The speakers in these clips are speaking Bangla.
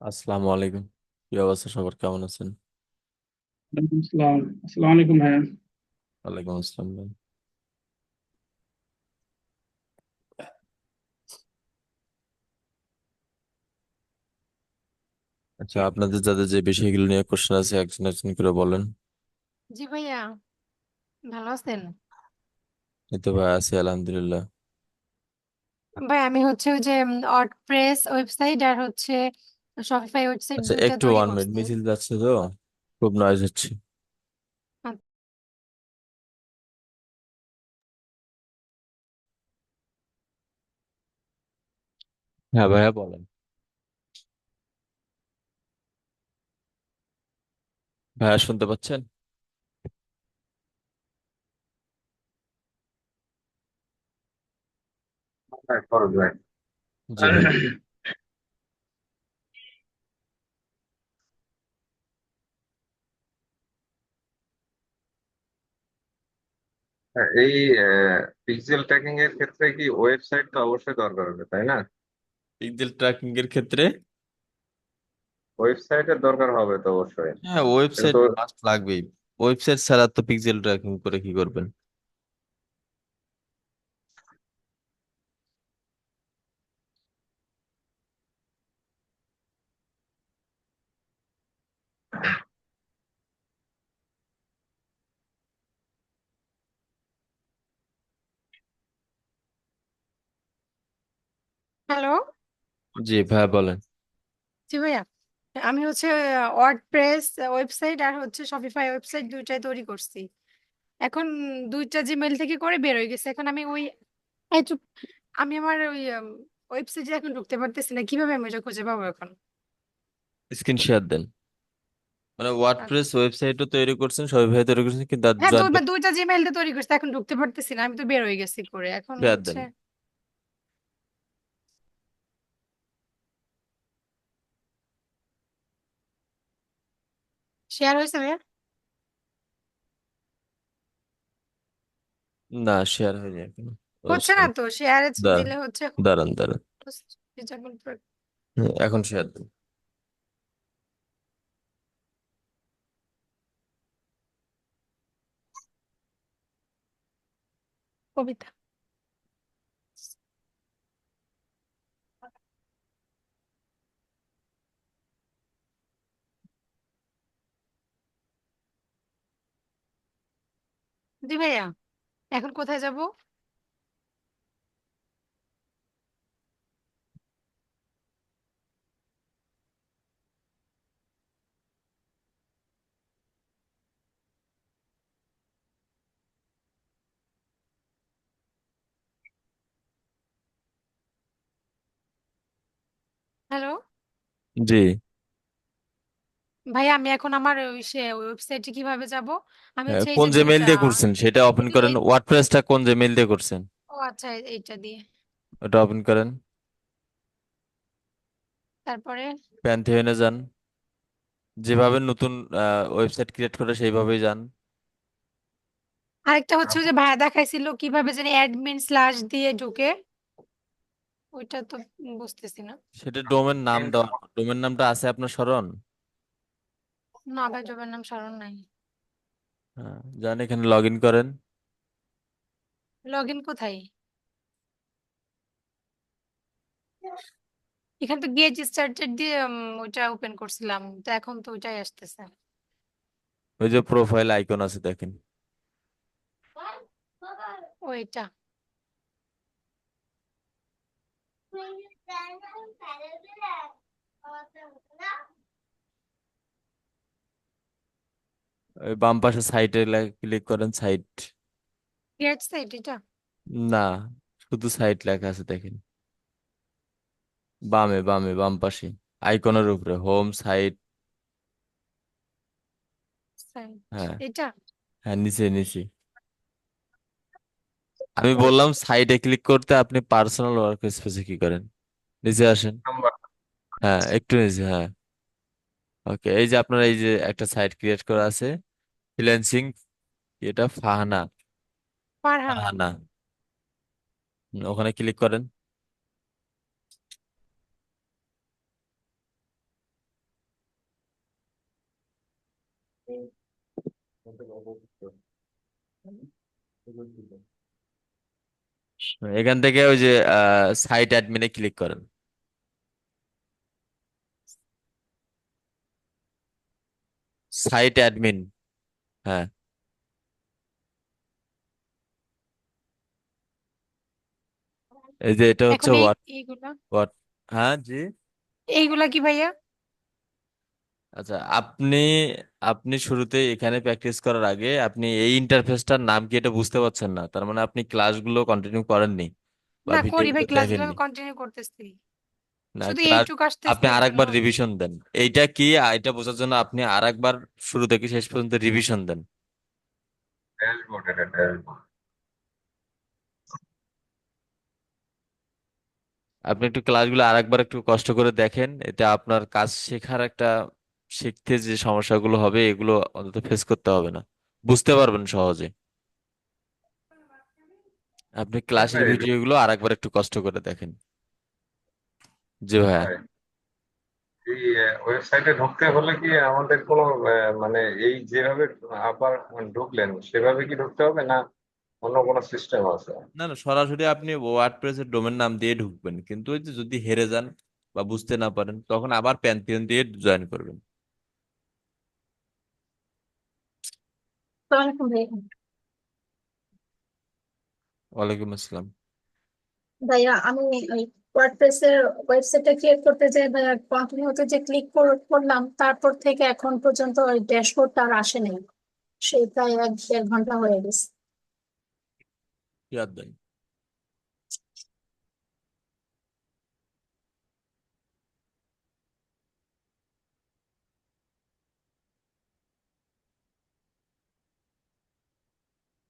আসসালামু আলাইকুম। কি অবস্থা সবার? কেমন আছেন? আসসালাম আসসালামু আলাইকুম ভাইয়া। ওয়ালাইকুম আসসালাম ভাই। আচ্ছা আপনাদের যাদের যে বিষয়গুলো নিয়ে কোশ্চেন আছে একজন একজন করে বলেন। জি ভাইয়া ভালো আছেন? এই তো ভাই আছি আলহামদুলিল্লাহ। ভাই আমি হচ্ছে ওই যে ওয়ার্ডপ্রেস ওয়েবসাইট আর হচ্ছে শপিফাই ওয়েবসাইট আচ্ছা দুইটা একটু তৈরি ওয়ান মিনিট করছি। মিছিল যাচ্ছে তো খুব নয়েজ হচ্ছে। আচ্ছা। হ্যাঁ ভাইয়া বলেন। ভাইয়া শুনতে পাচ্ছেন? হ্যাঁ জি ভাই এই পিক্সেল ট্র্যাকিং এর ক্ষেত্রে কি ওয়েবসাইট তো অবশ্যই দরকার হবে তাই না? পিক্সেল ট্র্যাকিং এর ক্ষেত্রে? ওয়েবসাইটের দরকার হবে তো অবশ্যই। হ্যাঁ ওয়েবসাইট কিন্তু মাস্ট লাগবেই। ওয়েবসাইট ছাড়া তো পিক্সেল ট্র্যাকিং করে কি করবেন? হ্যালো? জি ভাইয়া বলেন। জি ভাইয়া। আমি হচ্ছে ওয়ার্ডপ্রেস ওয়েবসাইট আর হচ্ছে শপিফাই ওয়েবসাইট দুইটাই তৈরি করছি। এখন দুইটা জিমেইল থেকে করে বের হয়ে গেছে। এখন আমি ওই এই চুপ আমি আমার ওই ওয়েবসাইটে এখন ঢুকতে পারতেছি না। কীভাবে আমি ওটা খুঁজে পাবো এখন? স্ক্রিন শেয়ার দেন। মানে আচ্ছা। ওয়ার্ডপ্রেস ওয়েবসাইটও তৈরি করছেন সবাই তৈরি করছেন কিন্তু আর হ্যাঁ তো জিমেইল দিয়ে তৈরি করছি। এখন ঢুকতে পারতেছি না। আমি তো বের হয়ে গেছি করে এখন শেয়ার দেন। শেয়ার হয়েছে ভাইয়া না শেয়ার হয়নি এখনও ও হচ্ছে না তো শেয়ারে দাঁড়ান দিলে হচ্ছে দাঁড়ান দাঁড়ান এখন শেয়ার দেন কবিতা জি ভাইয়া এখন কোথায় যাব? হ্যালো? জি। ভাইয়া আমি এখন আমার ওই সে ওয়েবসাইটে কীভাবে যাব? আমি হ্যাঁ, হচ্ছে এই কোন যে জিমেইল দিয়ে করছেন? সেটা ওপেন এই- করেন। ওয়ার্ডপ্রেসটা কোন জিমেইল দিয়ে করছেন? ও আচ্ছা এইটা দিয়ে। ওটা ওপেন করেন। তারপরে? প্যান্থিয়নে যান। যেভাবে নতুন ওয়েবসাইট ক্রিয়েট করে সেইভাবেই যান। আরেকটা হচ্ছে ওই যে ভাইয়া দেখাইছিল কীভাবে জানি অ্যাডমিন স্ল্যাশ দিয়ে ঢুকে। ওইটা তো বুঝতেছি না। সেটা ডোমেন নাম দেওয়া ডোমেন নামটা আছে আপনার স্মরণ? না ভাই জবের নাম স্মরণ নাই। হ্যাঁ যান এখানে লগ ইন করেন। লগ ইন কোথায়? এখানে তো গেট স্টার্টেড দিয়ে ওইটা ওপেন করছিলাম তো এখন তো ওইটাই আসতেছে। ওই যে প্রোফাইল আইকন আছে দেখেন। ওইটা। ওই বাম পাশে সাইটে ক্লিক করেন সাইট গেট সাইট এটা? না শুধু সাইট লেখা আছে দেখেন। বামে বামে বাম পাশে। আইকনের উপরে হোম সাইট সাইট হ্যাঁ। এটা? হ্যাঁ নিচে নিচে। আমি বললাম সাইটে ক্লিক করতে আপনি পার্সোনাল ওয়ার্ক স্পেসে কি করেন? নিচে আসেন। নাম্বার হ্যাঁ একটু নিচে হ্যাঁ। ওকে এই যে আপনার এই যে একটা সাইট ক্রিয়েট করা আছে ফ্রিল্যান্সিং এটা ফাহানা ফারহানা ফাহানা ওখানে ক্লিক করেন। এখান থেকে ওই যে সাইট অ্যাডমিনে ক্লিক করেন। সাইট অ্যাডমিন হ্যাঁ। এই যে এটা হচ্ছে এখন এই হোয়াট এইগুলা। হোয়াট হ্যাঁ জি। এইগুলা কি ভাইয়া? আচ্ছা আপনি আপনি শুরুতে এখানে প্র্যাকটিস করার আগে আপনি এই ইন্টারফেসটার নাম কি এটা বুঝতে পারছেন না? তার মানে আপনি ক্লাসগুলো কন্টিনিউ করেননি বা না করি ভাই ক্লাসগুলো দেখেননি কন্টিনিউ করতেছি। না শুধু ক্লাস এইটুকু আপনি আসতেছে আরেকবার রিভিশন দেন। এইটা কি? আ- এটা বোঝার জন্য আপনি আরেকবার শুরু থেকে শেষ পর্যন্ত রিভিশন দেন? ড্যাশবোর্ড এটা ড্যাশবোর্ড আপনি একটু ক্লাসগুলো আরেকবার একটু কষ্ট করে দেখেন। এটা আপনার কাজ শেখার একটা শিখতে যে সমস্যাগুলো হবে এগুলো অন্তত ফেস করতে হবে না। বুঝতে পারবেন সহজে। আপনি ক্লাসের ভিডিওগুলো আরেকবার একটু কষ্ট করে দেখেন। জি ভাইয়া এই ওয়েবসাইটে ঢুকতে হলে কি আমাদের কোনো আহ, মানে এই যেভাবে আবার ঢুকলেন সেভাবে কি ঢুকতে হবে না অন্য কোনো সিস্টেম আছে? না না সরাসরি আপনি ওয়ার্ডপ্রেসের ডোমেন নাম দিয়ে ঢুকবেন। কিন্তু ওই যে যদি হেরে যান বা বুঝতে না পারেন তখন আবার প্যান্থিয়ন দিয়ে জয়েন করবেন। আসসালামাইকুম ভাইয়া ওয়ালাইকুম আসসালাম। ভাইয়া আমি ওই ওয়ার্ডপ্রেসের ওয়েবসাইটটা ক্রিয়েট করতে ভাইয়া কন্টিনিউতে যে ক্লিক করলাম তারপর থেকে এখন পর্যন্ত ওই ড্যাশবোর্ডটা আর আসে নাই। সেই প্রায় এক দেড় ঘণ্টা হয়ে গেছে। ইয়াদ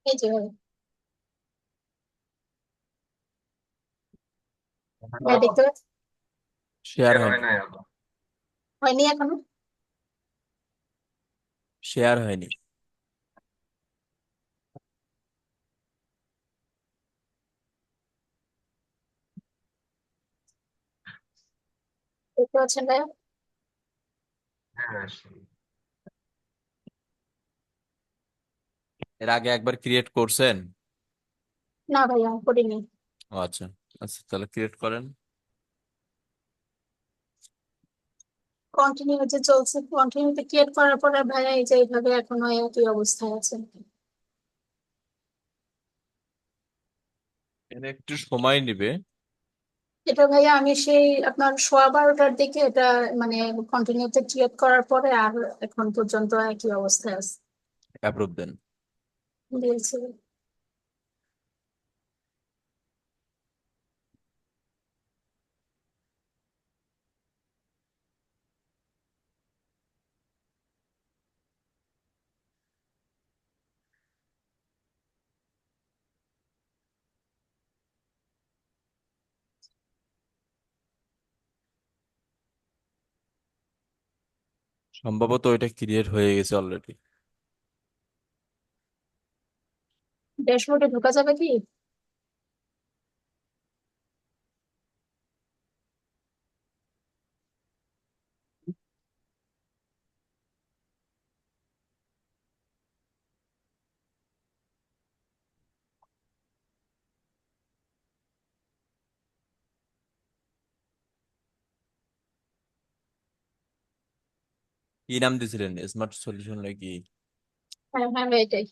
এই যে ভাইয়া দেখতে পাচ্ছেন শেয়ার হয় হয়নি নাই এখনও। হয়নি এখনও শেয়ার হয়নি দেখতে পাচ্ছেন ভাইয়া হ্যাঁ এর আগে একবার ক্রিয়েট করছেন না ভাইয়া করিনি ও আচ্ছা আচ্ছা তাহলে ক্রিয়েট করেন। কন্টিনিউ যে চলছে। কন্টিনিউতে ক্রিয়েট করার পরে ভাইয়া এই যে এইভাবে এখনও একই অবস্থায় আছে। এর একটু সময় নিবে। এটা ভাইয়া আমি সেই আপনার সোয়া বারোটার দিকে এটা মানে কন্টিনিউতে ক্রিয়েট করার পরে আর এখন পর্যন্ত একই অবস্থায় আছে। অ্যাপ্রুভ দেন দিয়েছি। সম্ভবত এটা ক্রিয়েট হয়ে গেছে অলরেডি ড্যাশবোর্ডে ঢোকা যাবে কি? কি নাম দিয়েছিলেন স্মার্ট সলিউশন নাকি হ্যাঁ হ্যাঁ এটাই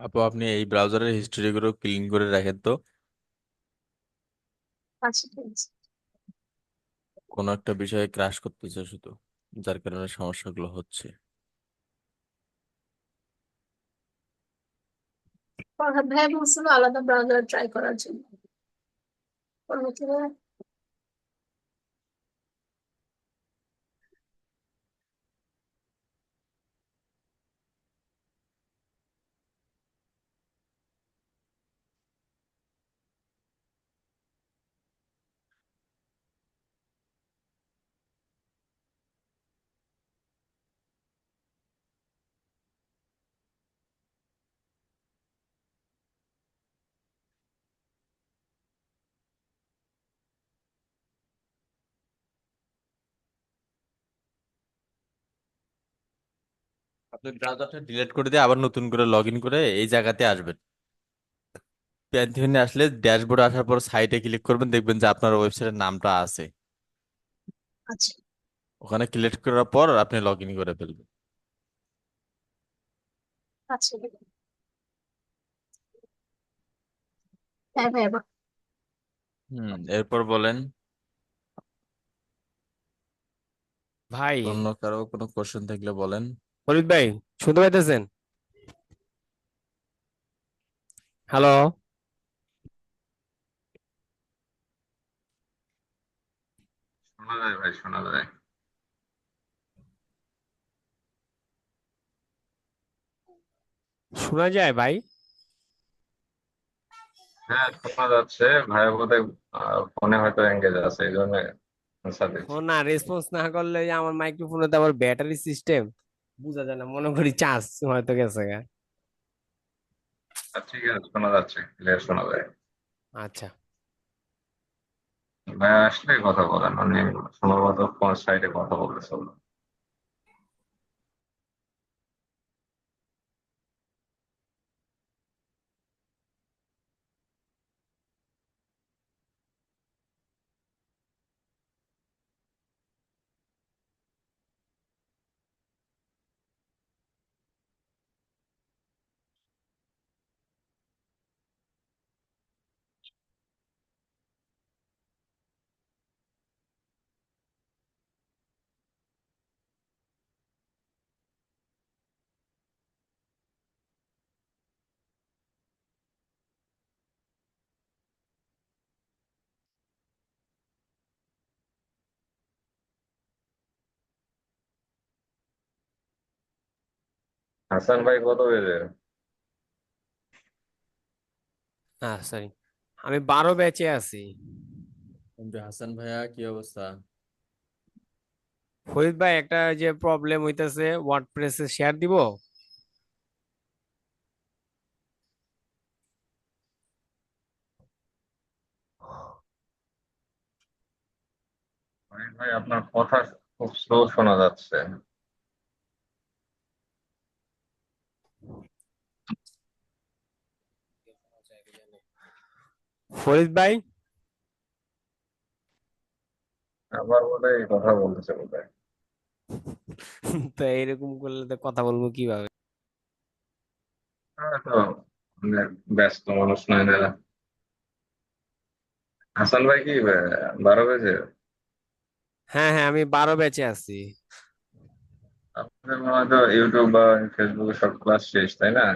আপু আপনি এই ব্রাউজারের হিস্ট্রি গুলো ক্লিন করে রাখেন তো। আচ্ছা ঠিক আছে। কোনো একটা বিষয়ে ক্রাশ করতেছে শুধু যার কারণে সমস্যাগুলো হচ্ছে। ফরহাদ ভাই বলছিল আলাদা ব্রাউজার ট্রাই করার জন্য। পরবর্তীতে আপনি ব্রাউজারটা ডিলিট করে দিয়ে আবার নতুন করে লগ ইন করে এই জায়গাতে আসবেন। প্যান্থিয়নে আসলে ড্যাশবোর্ডে আসার পর সাইটে ক্লিক করবেন দেখবেন যে আপনার ওয়েবসাইটের নামটা আছে। আচ্ছা। ওখানে ক্লিক করার পর আপনি লগ ইন করে ফেলবেন। আচ্ছা হ্যাঁ ভাই হুম এরপর বলেন। ভাই অন্য কারও কোনো কোশ্চেন থাকলে বলেন। ফরিদ ভাই শুনতে পাইতেছেন? হ্যালো শোনা যায় ভাই শোনা যায়। শোনা যায় ভাই? হ্যাঁ শোনা যাচ্ছে। ভাইয়া বোধহয় ফোনে হয়তো এঙ্গেজ আছে এই জন্য না রেসপন্স না করলে আমার মাইক্রোফোনে তো আবার ব্যাটারি সিস্টেম বুঝা যায় না মনে করি চান্স হয়তো গেছে গা। আচ্ছা, ঠিক আছে শোনা যাচ্ছে ক্লিয়ার শোনা যায়। আচ্ছা। ভাইয়া আসলে কথা বলেন মানে সম্ভবত কোন সাইডে কথা বলতে ওরা। হাসান ভাই কত বেজে হ্যাঁ সরি। আমি বারো ব্যাচে আছি। হাসান ভাইয়া কি অবস্থা? ফরিদ ভাই একটা যে প্রবলেম হইতাছে ওয়ার্ডপ্রেসে শেয়ার দিব? ভাই ভাই আপনার কথা খুব স্লো শোনা যাচ্ছে। ফরিদ ভাই? আবার বোধহয় এই কথা বলতেছে বোধহয়। তো এরকম করলে তো কথা বলব কীভাবে? ব্যস্ত মানুষ নয় এরা হাসান ভাই কি বারো বেজে? হ্যাঁ হ্যাঁ আমি বারো ব্যাচে আছি। আপনাদের মনে হয় তো ইউটিউব বা ফেসবুকে সব ক্লাস শেষ তাই না?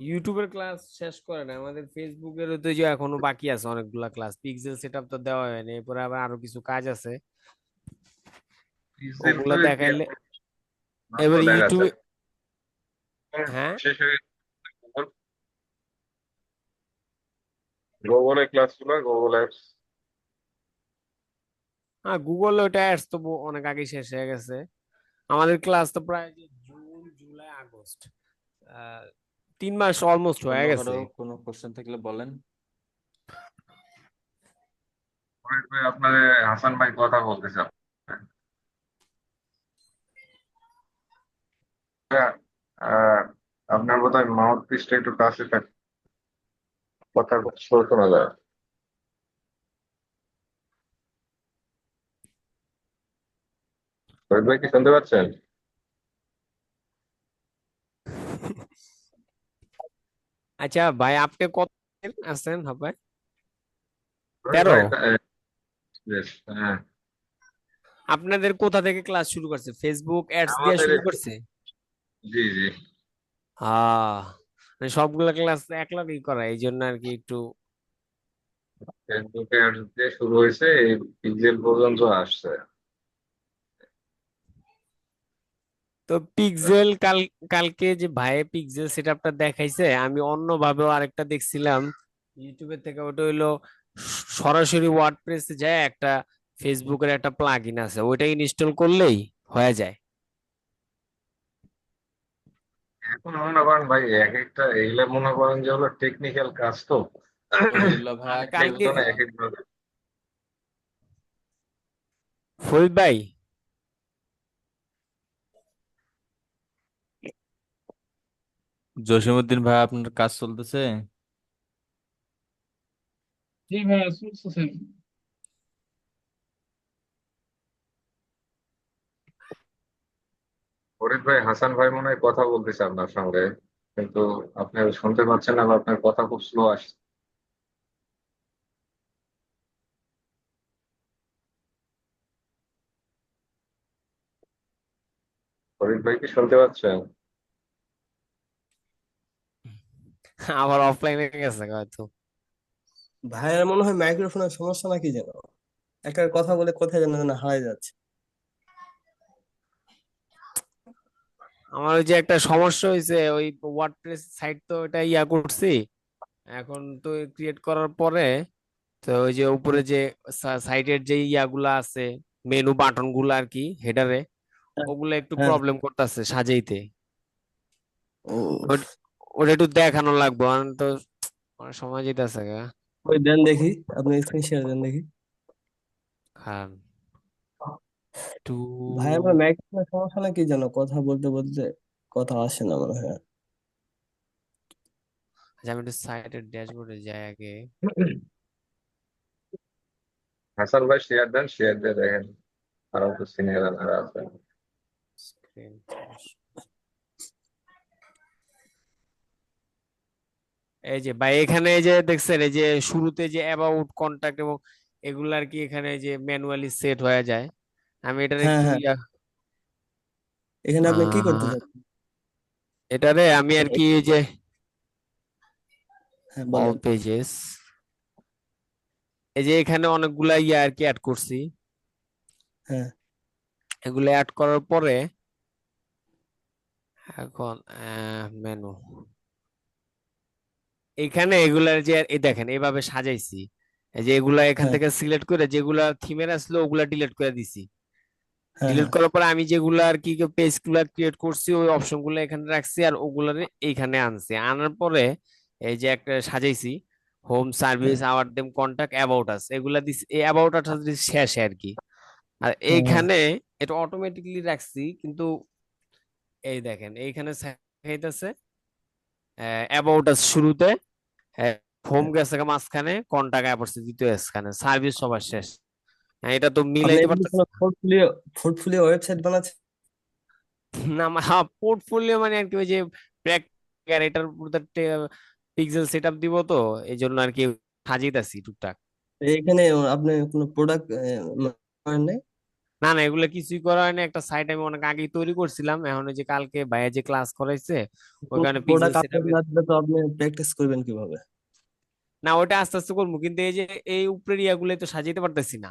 ইউটিউবের ক্লাস শেষ করে না আমাদের ফেসবুকের তো যে এখনও বাকি আছে অনেকগুলা ক্লাস। পিক্সেল সেটআপ তো দেওয়া হয়নি এরপরে আবার আরও কিছু কাজ আছে। ওগুলা দেখাইলে এবার ইউটিউবে হ্যাঁ গুগলে গুগল অ্যাপস হ্যাঁ গুগল ওটা অ্যাডস তো অনেক আগে শেষ হয়ে গেছে। আমাদের ক্লাস তো প্রায় জুন জুলাই আগস্ট। আহ, তিন মাস অলমোস্ট হয়ে গেছে। কোনো কোশ্চেন থাকলে বলেন। আপনাদের হাসান ভাই কথা বলতেছে আহ, আপনার বোধহয় মাউথ পিসটা একটু কাছে থাকে। কথা শোনা যায়। শহীদ ভাই কি শুনতে পাচ্ছেন? আচ্ছা ভাই আপনি কত আছেন? ভাই তেরো হ্যাঁ। আপনাদের কোথা থেকে ক্লাস শুরু করছে? ফেসবুক অ্যাডস দিয়ে শুরু করছে? জি জি। আহ মানে সবগুলা ক্লাস একলাগেই করা এই জন্য আর কি একটু ফেসবুকে ads দিয়ে শুরু হয়েছে এই পিক্সেল পর্যন্ত আসছে। তো পিক্সেল কাল কালকে যে ভাই পিক্সেল সেটআপটা দেখাইছে আমি অন্যভাবেও আরেকটা দেখছিলাম। ইউটিউবের থেকে ওটা হইল সরাসরি ওয়ার্ডপ্রেসে যায় একটা ফেসবুকের একটা প্লাগইন আছে ওইটা ইনস্টল করলেই হয়ে যায়। এখন মনে করেন ভাই এক একটা এগুলা মনে করেন যে হলো টেকনিক্যাল কাজ তো। কালকে ফরিদ ভাই জসিমউদ্দিন ভাই আপনার কাজ চলতেছে? জি ভাইয়া চলতেছে। ফরিদ ভাই হাসান ভাই মনে হয় কথা বলতেছে আপনার সঙ্গে কিন্তু আপনি শুনতে পাচ্ছেন না বা আপনার কথা খুব স্লো আসছে। ফরিদ ভাই কি শুনতে পাচ্ছেন? আবার অফলাইনে গেছে হয়তো। ভাইয়ের মনে হয় মাইক্রোফোনের সমস্যা নাকি যেন? একটা কথা বলে কোথায় যেন যেন হারাই যাচ্ছে। আমার ওই যে একটা সমস্যা হয়েছে ওই ওয়ার্ডপ্রেস সাইট তো এটা ইয়া করছি। এখন তো ক্রিয়েট করার পরে তো ওই যে উপরে যে সাইটের যে ইয়াগুলা আছে মেনু বাটনগুলো আর কি হেডারে ওগুলো একটু হ্যাঁ। প্রবলেম করতেছে সাজাইতে। ওট- একটু দেখানো লাগবে আমি তো অনেক সময় যেতেছে গা। ওই দেন দেখি আপনি স্ক্রিন শেয়ার দেন দেখি। খান। একটু ভাই আমার সমস্যা নাকি যেন কথা বলতে বলতে কথা আসে না মনে হয়। আচ্ছা আমি একটু সাইটের ড্যাশবোর্ডে যাই আগে। হাসান ভাই শেয়ার দেন শেয়ার দিয়ে দেখেন। আরও তো সিনিয়র আছে। স্ক্রিন এই যে ভাই এখানে এই যে দেখছেন এই যে শুরুতে যে অ্যাবাউট কন্টাক্ট এবং এগুলো আর কি এখানে যে ম্যানুয়ালি সেট হয়ে যায় আমি এটার হ্যাঁ, হ্যাঁ। এখানে আপনি কি করতে চাচ্ছেন এটারে আমি আর কি এই যে হ্যাঁ অল পেজেস এই যে এখানে অনেকগুলা ইয়া আর কি অ্যাড করছি। হ্যাঁ। এগুলো অ্যাড করার পরে এখন মেনু এখানে এগুলার যে এই দেখেন এভাবে সাজাইছি। এই যে এগুলা এখান হ্যাঁ। থেকে সিলেক্ট করে যেগুলা থিমের আসলো ওগুলা ডিলিট করে দিছি। হ্যাঁ ডিলিট হ্যাঁ। করার পরে আমি যেগুলা আর কি পেজগুলা ক্রিয়েট করছি ওই অপশনগুলো এখানে রাখছি আর ওগুলা এইখানে আনছি। আনার পরে এই যে একটা সাজাইছি হোম সার্ভিস হ্যাঁ। Our team contact about us এগুলা দিছি এই অ্যাবাউট আস শেষে আর কি। আর হ্যাঁ এইখানে এটা অটোমেটিকলি রাখছি কিন্তু এই দেখেন এইখানে দেখাইতেছে অ্যাবাউট আস শুরুতে হোম গেছে মাঝখানে কন্টাক্ট অ্যাবাউট দ্বিতীয় স্থানে সার্ভিস সবার শেষ। হ্যাঁ, এটা তো মিলাইতে এমনি পোর্টফোলিও পোর্টফোলিও ওয়েবসাইট বানাচ্ছেন? না হ্যাঁ পোর্টফোলিও মানে আর কি ওই যে প্র্যাকটিক্যাল এটার পিক্সেল সেটআপ দিব তো এই জন্য আর কি সাজিয়েতেছি টুকটাক। এখানে আপনি কোনো প্রোডাক্ট করেন নাই না না এগুলো কিছুই করা হয়নি। একটা সাইট আমি অনেক আগেই তৈরি করছিলাম। এখন ওই যে কালকে ভাইয়া যে ক্লাস করাইছে তো আপনি প্র্যাকটিস করবেন কীভাবে? না ওটা আস্তে আস্তে করব কিন্তু এই যে এই উপরের ইয়াগুলো তো সাজাইতে পারতেছি না।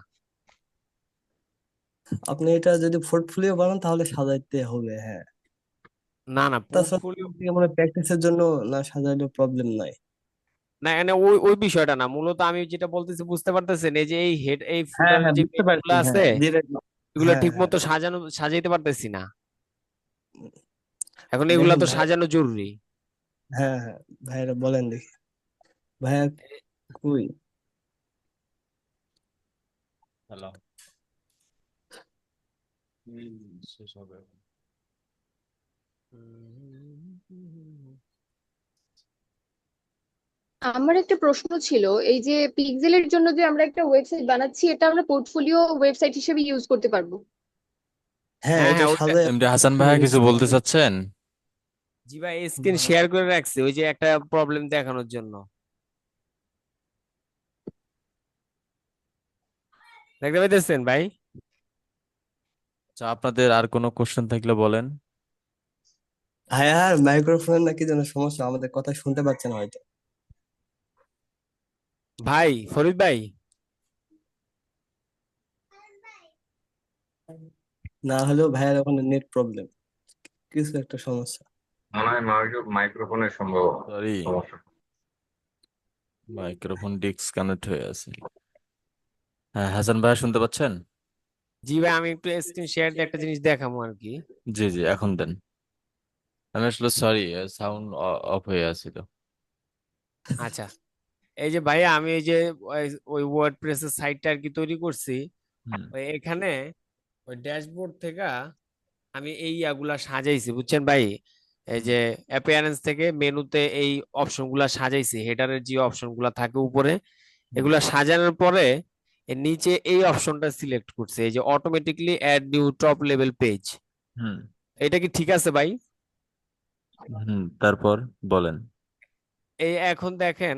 আপনি এটা যদি পোর্টফোলিও বানান তাহলে সাজাইতে হবে হ্যাঁ। না না পোর্টফোলিও মানে প্র্যাকটিসের জন্য না সাজাইলে প্রবলেম নাই। না এখানে ওই ওই বিষয়টা না। মূলত আমি যেটা বলতেছি বুঝতে পারতেছেন এই যে এই হেড এই হ্যাঁ হ্যাঁ বুঝতে পারছি আছে হ্যাঁ ডিরেক্ট এগুলো হ্যাঁ ঠিক হ্যাঁ। মতো সাজানো সাজাইতে পারতেছি না। এখন দেখেন এগুলা তো ভাই সাজানো জরুরি। হ্যাঁ হ্যাঁ ভাইরা বলেন দেখি। ভাইয়া কই? হ্যালো। শেষ হবে। আমার একটা প্রশ্ন ছিল এই যে পিক্সেলের জন্য যে আমরা একটা ওয়েবসাইট বানাচ্ছি এটা আমরা পোর্টফোলিও ওয়েবসাইট হিসেবে ইউজ করতে পারব? হ্যাঁ হ্যাঁ এটা হ্যাঁ এমডি হাসান ভাইয়া কিছু বলতে চাচ্ছেন? জি ভাই স্ক্রিন শেয়ার করে রাখছি ওই যে একটা প্রবলেম দেখানোর জন্য। দেখতে পাইতেছেন ভাই? আচ্ছা আপনাদের আর কোনো কোশ্চেন থাকলে বলেন। ভাইয়া মাইক্রোফোন নাকি যেন সমস্যা আমাদের কথা শুনতে পাচ্ছেন হয়তো। ভাই ফরিদ ভাই? না হলেও ভাইয়ার ওখানে নেট প্রবলেম কিছু একটা সমস্যা। মাইক্রোফোনের সম্ভব। সরি সমস্যা। মাইক্রোফোন ডিসকানেক্ট হয়ে আছে। হ্যাঁ হাসান ভাই শুনতে পাচ্ছেন? জি ভাই আমি একটু স্ক্রিন শেয়ার দিয়ে একটা জিনিস দেখাবো আর কি। জি জি এখন দেন। আমি আসলে সরি সাউন্ড অফ হয়ে আছিল। আচ্ছা। এই যে ভাইয়া আমি এই যে ওই- ওই ওয়ার্ডপ্রেসের সাইটটা আর কি তৈরি করছি এখানে ওই ড্যাশবোর্ড থেকে আমি এই ইয়াগুলা সাজাইছি বুঝছেন ভাই? এই যে অ্যাপিয়ারেন্স থেকে মেনুতে এই অপশনগুলা সাজাইছি হেডারের যে অপশনগুলা থাকে উপরে এগুলা সাজানোর পরে এর নিচে এই অপশনটা সিলেক্ট করছে এই যে automatically add new top level page হুম। এটা কি ঠিক আছে ভাই? হুম তারপর বলেন। এই এখন দেখেন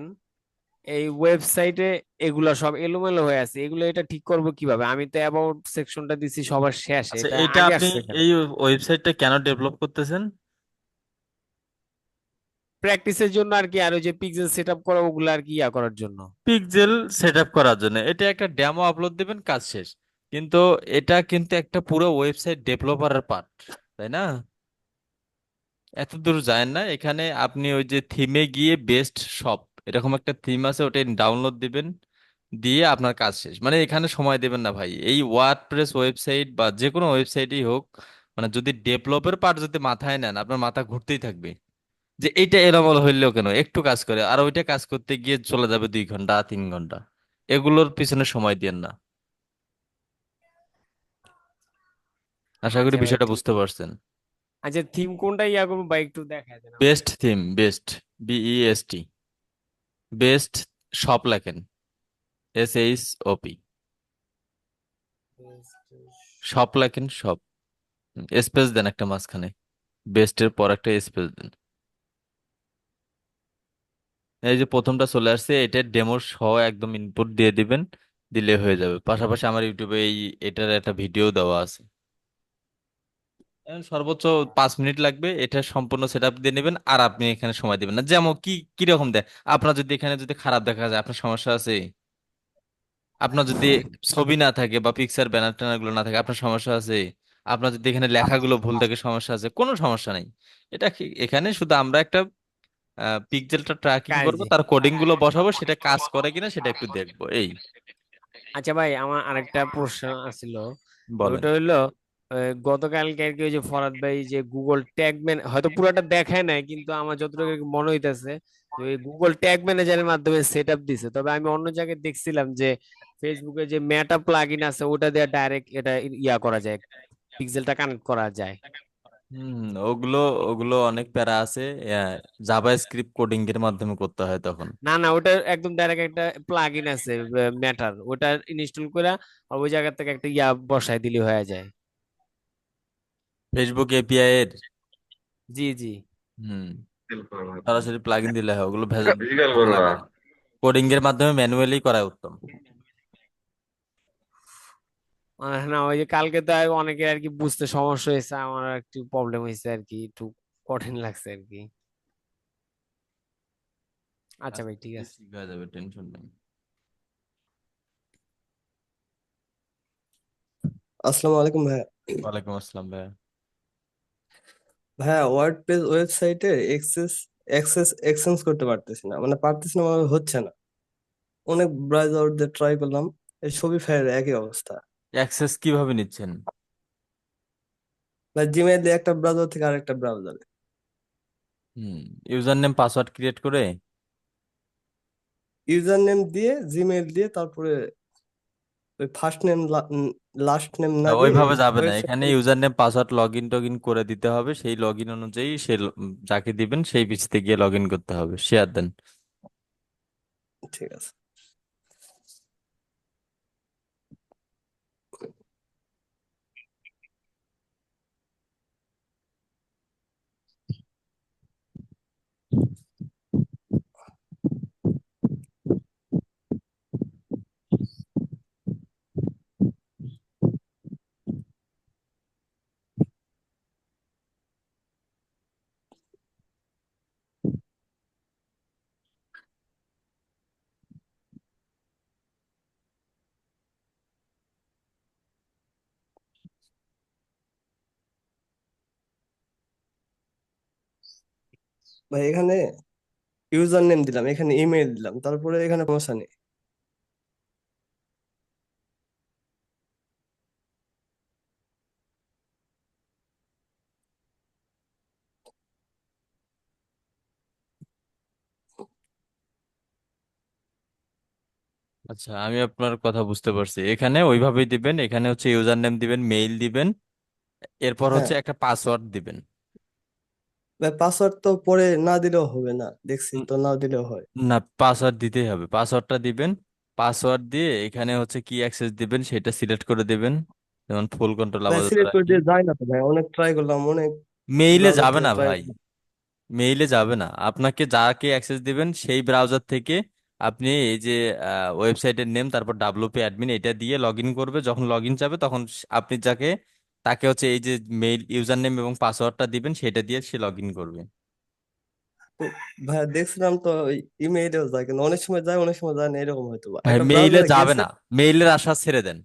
এই ওয়েবসাইটে এগুলা সব এলোমেলো হয়ে আছে। এগুলো এটা ঠিক করব কীভাবে? আমি তো অ্যাবাউট সেকশনটা দিছি সবার শেষে। আচ্ছা এটা এটা আগে আপনি আসছে কেন এই ওয়েবসাইটটা কেন ডেভেলপ করতেছেন? প্র্যাকটিসের জন্য আর কি আর ওই যে পিক্সেল সেট আপ করা ওগুলো আর কি ইয়া করার জন্য। পিক্সেল সেট আপ করার জন্য। এটা একটা ডেমো আপলোড দিবেন কাজ শেষ। কিন্তু এটা কিন্তু একটা পুরো ওয়েবসাইট ডেভেলপারের পার্ট তাই না? এত দূর যায় না। এখানে আপনি ওই যে থিমে গিয়ে বেস্ট শপ এরকম একটা থিম আছে ওটা ডাউনলোড দিবেন দিয়ে আপনার কাজ শেষ। মানে এখানে সময় দেবেন না ভাই। এই ওয়ার্ডপ্রেস ওয়েবসাইট বা যে কোনো ওয়েবসাইটই হোক মানে যদি ডেভেলপের পার্ট যদি মাথায় নেন আপনার মাথা ঘুরতেই থাকবে। যে এটা এলোমেলো হইলেও কেন? একটু কাজ করে আর ওইটা কাজ করতে গিয়ে চলে যাবে দুই ঘণ্টা তিন ঘণ্টা। এগুলোর পিছনে সময় দিয়েন না। আশা করি আচ্ছা বিষয়টা বুঝতে পারছেন। আচ্ছা থিম কোনটা ইয়া করব? ভাই একটু দেখায় দেন best theme best B E S T best shop লেখেন। S H O P shop লেখেন শপ স্পেস দেন একটা মাঝখানে। বেস্টের পর একটা স্পেস দেন। এই যে প্রথমটা চলে আসছে, এটা ডেমো সহ একদম ইনপুট দিয়ে দিবেন, দিলে হয়ে যাবে। পাশাপাশি আমার ইউটিউবে এই, এটার একটা ভিডিও দেওয়া আছে। সর্বোচ্চ পাঁচ মিনিট লাগবে এটা সম্পূর্ণ সেট আপ দিয়ে নেবেন আর আপনি এখানে সময় দিবেন না। যেমন কি কীরকম দেয় আপনার যদি এখানে যদি খারাপ দেখা যায় আপনার সমস্যা আছে? আপনার যদি ছবি না থাকে বা পিকচার ব্যানার ট্যানারগুলো না থাকে আপনার সমস্যা আছে? আপনার যদি এখানে লেখাগুলো ভুল থাকে সমস্যা আছে? কোনো সমস্যা নেই। এটা কি- এখানে শুধু আমরা একটা পিক্সেলটা ট্র্যাকিং করব কাজে তার কোডিংগুলো বসাবো সেটা কাজ করে কিনা সেটা একটু দেখব এই। আচ্ছা ভাই আমার আরেকটা প্রশ্ন আছিল। বলেন। ওটা হইল গতকালকে আর কি ওই যে ফরাদ ভাই যে গুগল ট্যাগ ম্যান হয়তো পুরোটা দেখায় নাই কিন্তু আমার যতটুকু মনে হইতেছে ওই গুগল ট্যাগ ম্যানেজারের মাধ্যমে সেট আপ দিছে। তবে আমি অন্য জায়গায় দেখছিলাম যে ফেসবুকে যে মেটা প্লাগইন আছে ওটা দিয়ে ডাইরেক্ট এটা ইয়া করা যায় পিক্সেলটা কানেক্ট করা যায়। হুম ওগুলো ওগুলো অনেক প্যারা আছে। জাভা স্ক্রিপ্ট কোডিং এর মাধ্যমে করতে হয় তখন। না না ওটা একদম ডাইরেক্ট একটা প্লাগইন আছে ম্যাটার ওটা ইনস্টল করে ওই জায়গা থেকে একটা ইয়া বসায় দিলে হয়ে যায়। ফেসবুক এপিআই এর? জি জি। হুম। সরাসরি প্লাগইন দিলে হয় ওগুলো ভেজাল ফিজিক্যাল করবা না। কোডিং এর মাধ্যমে ম্যানুয়ালি করা উত্তম। না ওই যে কালকে তো অনেকের আর কি বুঝতে সমস্যা হয়েছে আমার একটু প্রবলেম হয়েছে আর কি একটু কঠিন লাগছে আর কি। আচ্ছা ভাই ঠিক আছে। ঠিক হয়ে যাবে টেনশন নেই। আসসালামু আলাইকুম ভাইয়া। ওয়ালাইকুম আসসালাম ভাইয়া। ভাইয়া ওয়ার্ডপ্রেস ওয়েবসাইটে এক্সেস অ্যাক্সেস এক্সচেঞ্জ করতে পারতেছি না। মানে পারতেছি না মানে হচ্ছে না। অনেক ব্রাউজার দিয়ে ট্রাই করলাম এই শপিফাইয়ের একই অবস্থা। অ্যাক্সেস কীভাবে নিচ্ছেন? জিমেইল দিয়ে একটা ব্রাউজার থেকে আরেকটা ব্রাউজারে হুম ইউজার নেম পাসওয়ার্ড ক্রিয়েট করে? ইউজার নেম দিয়ে জিমেইল দিয়ে তারপরে ওই ফার্স্ট নেম লাস্ট নেম না দিয়ে ওইভাবে যাবে না। এখানে user name password log in log in করে দিতে হবে। সেই লগ ইন অনুযায়ী সে ল- যাকে দিবেন সেই পিছিতে গিয়ে লগ ইন করতে হবে। শেয়ার দেন। ঠিক আছে। ভাই এখানে ইউজার নেম দিলাম এখানে ইমেল দিলাম তারপরে এখানে সমস্যা নেই। আচ্ছা আমি আপনার কথা বুঝতে পারছি। এখানে ওইভাবেই দিবেন এখানে হচ্ছে ইউজার নেম দিবেন মেইল দিবেন এরপর হ্যাঁ। হচ্ছে একটা পাসওয়ার্ড দিবেন। ভাই পাসওয়ার্ড তো পরে না দিলেও হবে না। দেখছি তো না দিলেও হয়। না পাসওয়ার্ড দিতেই হবে। পাসওয়ার্ডটা দিবেন। পাসওয়ার্ড দিয়ে এখানে হচ্ছে কি অ্যাক্সেস দিবেন সেটা সিলেক্ট করে দিবেন। যেমন ফুল কন্ট্রোল ভাই আপাতত সিলেক্ট করে দিয়ে যায় না তো ভাই? অনেক ট্রাই করলাম অনেক মেইলে ব্রাউজার যাবে থেকে না ট্রাই ভাই। করলাম। মেইলে যাবে না। আপনাকে যাকে অ্যাক্সেস দিবেন সেই ব্রাউজার থেকে আপনি এই যে ওয়েবসাইটের নেম তারপর ডাব্লিউপি অ্যাডমিন এটা দিয়ে লগ ইন করবে। যখন লগ ইন যাবে তখন স- আপনি যাকে তাকে হচ্ছে এই যে মেইল ইউজার নেম এবং পাসওয়ার্ডটা দিবেন সেটা দিয়ে সে লগ ইন করবে ভাই দেখছিলাম তো ইমেইলেও যায় কিন্তু অনেক সময় যায় অনেক সময় যায় না এরকম হয়তো বা। ভাই একটা মেইলে ব্রাউজারে যাবে গেছে। না। মেইলের আশা ছেড়ে দেন।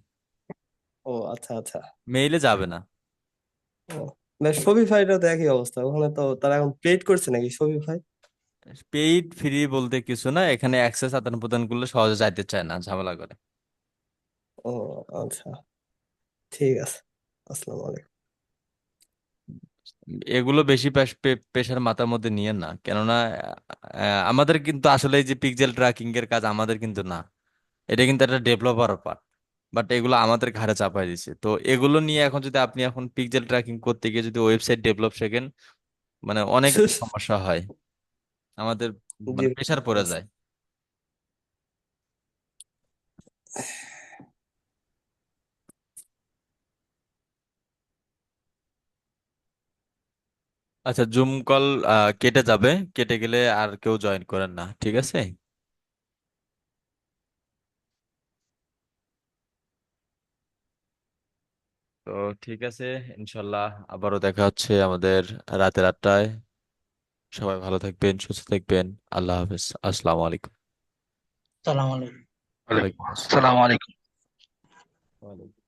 ও আচ্ছা আচ্ছা। মেইলে যাবে না। ও ভাই শপিফাইটা তো একই অবস্থা। ওখানে তো তারা এখন পেড করছে নাকি শপিফাই পেইড ফ্রি বলতে কিছু না এখানে অ্যাক্সেস আদান প্রদান করলে সহজে যাইতে চায় না ঝামেলা করে। ও আচ্ছা। ঠিক আছে। আসসালামু আলাইকুম। এগুলো বেশি পেশার মাথার মধ্যে নিয়ে না। কেননা আমাদের কিন্তু আসলে এই যে পিক্সেল ট্র্যাকিং এর কাজ আমাদের কিন্তু না। এটা কিন্তু একটা ডেভেলপার পার্ট বাট এগুলো আমাদের ঘাড়ে চাপাই দিছে তো এগুলো নিয়ে এখন যদি আপনি এখন পিক্সেল ট্র্যাকিং করতে গিয়ে যদি ওয়েবসাইট ডেভেলপ শেখেন মানে অনেক সমস্যা হয়। আমাদের জি মানে প্রেশার পড়ে যায়। আচ্ছা জুম কল কেটে যাবে। কেটে গেলে আর কেউ জয়েন করেন না ঠিক আছে? তো ঠিক আছে ইনশাল্লাহ আবারও দেখা হচ্ছে আমাদের রাতের আটটায় সবাই ভালো থাকবেন সুস্থ থাকবেন। আল্লাহ হাফেজ। আসসালামু আলাইকুম। সালাম আলাইকুম। ওয়ালাইকুম আসসালাম। সালাম আলাইকুম। ওয়ালাইকুম।